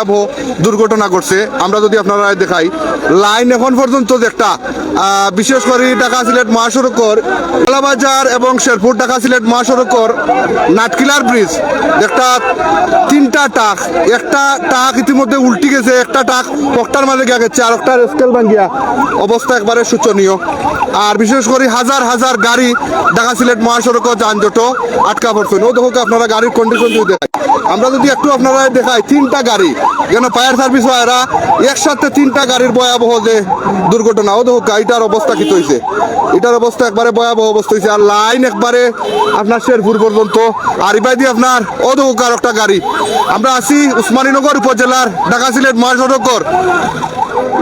ভয়াবহ দুর্ঘটনা ঘটছে। আমরা যদি আপনারা দেখাই, লাইন এখন পর্যন্ত একটা বিশেষ করে ঢাকা সিলেট মহাসড়কর কলাবাজার এবং শেরপুর ঢাকা সিলেট মহাসড়কর নাটকিলার ব্রিজ একটা তিনটা টাক, একটা টাক ইতিমধ্যে উল্টি গেছে, একটা টাক পকটার মাঝে গিয়া গেছে, আর একটা স্কেল ভাঙ্গিয়া অবস্থা একবারে শোচনীয়। আর বিশেষ করে হাজার হাজার গাড়ি ঢাকা সিলেট মহাসড়ক যানজট আটকা পড়ছেন ও দেখো আপনারা গাড়ির কন্ডিশন যদি দেখাই, আমরা যদি একটু আপনারা দেখাই, তিনটা গাড়ি যেন ফায়ার সার্ভিস এরা একসাথে তিনটা গাড়ির ভয়াবহ যে দুর্ঘটনা, ও দেখো গাড়িটার অবস্থা কি হয়েছে এটার অবস্থা একবারে ভয়াবহ অবস্থা হয়েছে আর লাইন একবারে আপনার শেরপুর পর্যন্ত আর ইবাই দিয়ে আপনার, ও দেখো একটা গাড়ি। আমরা আছি উসমানীনগর উপজেলার ঢাকা সিলেট মহাসড়কর।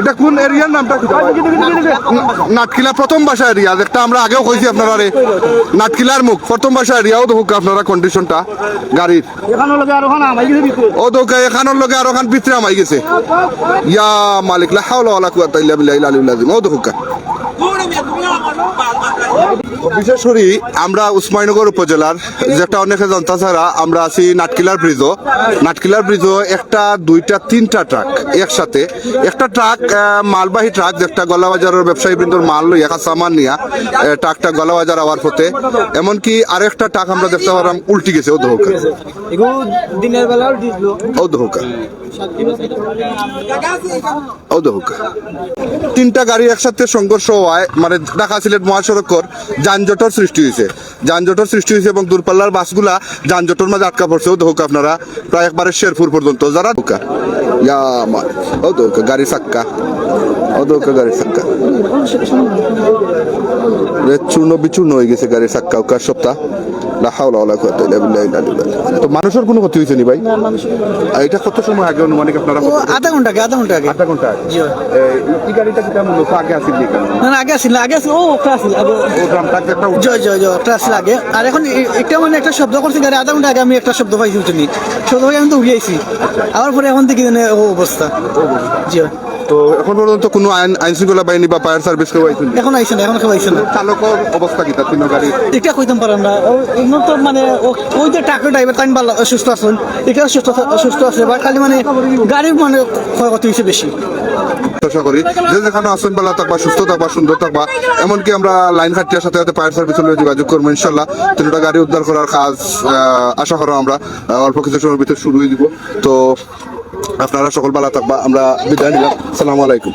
এটা কোন এরিয়ার নামটা নাটকিলা প্রথম বাসা এরিয়া একটা আমরা আগেও কইছি আপনারা নাটকিলার মুখ, প্রথম বাসা এরিয়াও দেখুক আপনারা কন্ডিশনটা গাড়ির। ও তো এখানোর লগে আরও খান ভিতরে আমাই গেছে। ইয়া মালিক, লা হাওলা ওয়ালা কুওয়াতা ইল্লা বিল্লাহিল আলিয়্যিল আযীম ও দেখুক বিশেষ করে আমরা উসমানীনগর উপজেলার যেটা অনেকে জানতা ছাড়া আমরা আছি নাটকিলার ব্রিজও। নাটকিলার ব্রিজও একটা, দুইটা, তিনটা ট্রাক একসাথে। একটা ট্রাক মালবাহী ট্রাক, যেটা গলাবাজারের ব্যবসায়ী বৃন্দর মাল লই একা সামান নিয়া ট্রাকটা গলাবাজার আওয়ার পথে। এমনকি আরেকটা ট্রাক আমরা দেখতে পারলাম উল্টি গেছে ও বেলাও ও দোহকা তিনটা গাড়ি একসাথে সংঘর্ষ হওয়ায় মানে ঢাকা সিলেট মহাসড়কর যানজটর সৃষ্টি হয়েছে। যানজটর সৃষ্টি হয়েছে এবং দূরপাল্লার বাসগুলা যানজটর মাঝে আটকা পড়ছে। ধোকা আপনারা প্রায় একবারে শেরপুর পর্যন্ত। যারা মা ও দোকা গাড়ি সাক্কা। ও দোকা গাড়ি সাক্কা। চূর্ণ বিচূর্ণ হয়ে গেছে গাড়ির সাক্কা, ওকার সপ্তাহ। লা হাওলা ওয়ালা কুওয়াতা ইল্লা বিল্লাহিল আলিয়্যিল আযীম। তো মানুষের কোনো ক্ষতি হয়েছে নি ভাই? এটা কত সময় আগে অনুমানিক আপনারা আধা ঘণ্টা আগে আধা ঘণ্টা আগে। আধা ঘণ্টা আগে। জি। এই গাড়িটা কি তেমন আগে আসিল নি আগে ও আগে। জয় জয় জয় আর এখন একটা মানে একটা শব্দ করছি গাড়ি আধা ঘণ্টা আগে আমি একটা শব্দ পাইছি উঠে শব্দ পাই আমি তো উড়ে আইছি। আবার পরে এখন দেখি জানে ও অবস্থা। জি। তো এখন পর্যন্ত কোনো আইন আইন শৃঙ্খলা বাহিনী বা ফায়ার সার্ভিস কেউ আইসেন এখন আইছে না এখন কেউ আইছে না। চালকের অবস্থা কি তার তিন গাড়ি? এটা কইতাম পারাম না। এগুলো তো মানে ওই যে ট্রাকের ড্রাইভার তাই ভালো সুস্থ আছেন। এটা সুস্থ সুস্থ আছে বা খালি মানে গাড়ির মানে ক্ষয়ক্ষতি হয়েছে বেশি। আশা করি। যে যেখানে আসেন ভালো থাকবা সুস্থ থাকবা সুন্দর থাকবা। এমনকি আমরা লাইন খাটিয়ার সাথে সাথে ফায়ার সার্ভিসের লগে যোগাযোগ করব ইনশাল্লাহ তিনটা গাড়ি উদ্ধার করার কাজ আশা করো আমরা অল্প কিছু সময়ের ভিতরে শুরু হয়ে দিব। তো আপনারা সকল ভালো থাকবা আমরা বিদায় নিলাম। সালামু আলাইকুম।